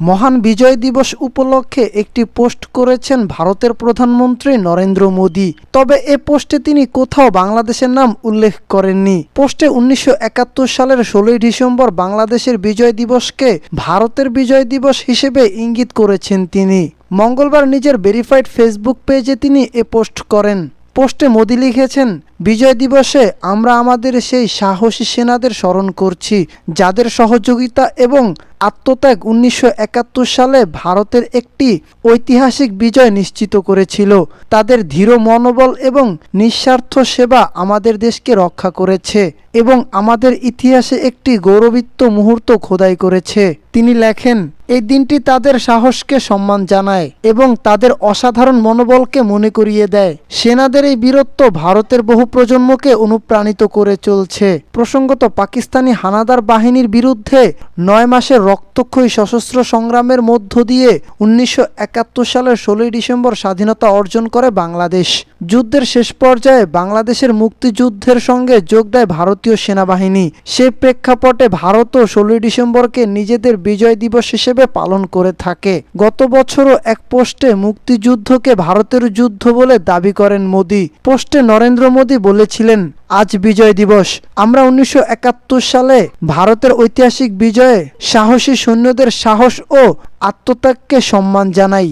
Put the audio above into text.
মহান বিজয় দিবস উপলক্ষে একটি পোস্ট করেছেন ভারতের প্রধানমন্ত্রী নরেন্দ্র মোদী। তবে এ পোস্টে তিনি কোথাও বাংলাদেশের নাম উল্লেখ করেননি। পোস্টে উনিশশো একাত্তর সালের ষোলোই ডিসেম্বর বাংলাদেশের বিজয় দিবসকে ভারতের বিজয় দিবস হিসেবে ইঙ্গিত করেছেন তিনি। মঙ্গলবার নিজের ভেরিফাইড ফেসবুক পেজে তিনি এ পোস্ট করেন। পোস্টে মোদি লিখেছেন বিজয় দিবসে আমরা আমাদের সেই সাহসী সেনাদের স্মরণ করছি, যাদের সহযোগিতা এবং আত্মত্যাগ উনিশশো একাত্তর সালে ভারতের একটি ঐতিহাসিক বিজয় নিশ্চিত করেছিল। তাদের ধীর মনোবল এবং নিঃস্বার্থ সেবা আমাদের দেশকে রক্ষা করেছে এবং আমাদের ইতিহাসে একটি গৌরবিত্ত মুহূর্ত খোদাই করেছে। তিনি লেখেন, এই দিনটি তাদের সাহসকে সম্মান জানায় এবং তাদের অসাধারণ মনোবলকে মনে করিয়ে দেয়। সেনাদের এই বীরত্ব ভারতের বহু প্রজন্মকে অনুপ্রাণিত করে চলছে। প্রসঙ্গত, পাকিস্তানি হানাদার বাহিনীর বিরুদ্ধে নয় মাসের রক্তক্ষয়ী সশস্ত্র সংগ্রামের মধ্য দিয়ে উনিশশো একাত্তর সালের ষোলোই ডিসেম্বর স্বাধীনতা অর্জন করে বাংলাদেশ। যুদ্ধের শেষ পর্যায়ে বাংলাদেশের মুক্তিযুদ্ধের সঙ্গে যোগ দেয় ভারতীয় সেনাবাহিনী। সে প্রেক্ষাপটে ভারতও ষোলোই ডিসেম্বরকে নিজেদের বিজয় দিবস হিসেবে পালন করে থাকে। গত বছরও এক পোস্টে মুক্তিযুদ্ধকে ভারতের যুদ্ধ বলে দাবি করেন মোদি। পোস্টে নরেন্দ্র মোদি বলেছিলেন, আজ বিজয় দিবস। আমরা উনিশশো একাত্তর সালে ভারতের ঐতিহাসিক বিজয়ে সাহসী সৈন্যদের সাহস ও আত্মত্যাগকে সম্মান জানাই।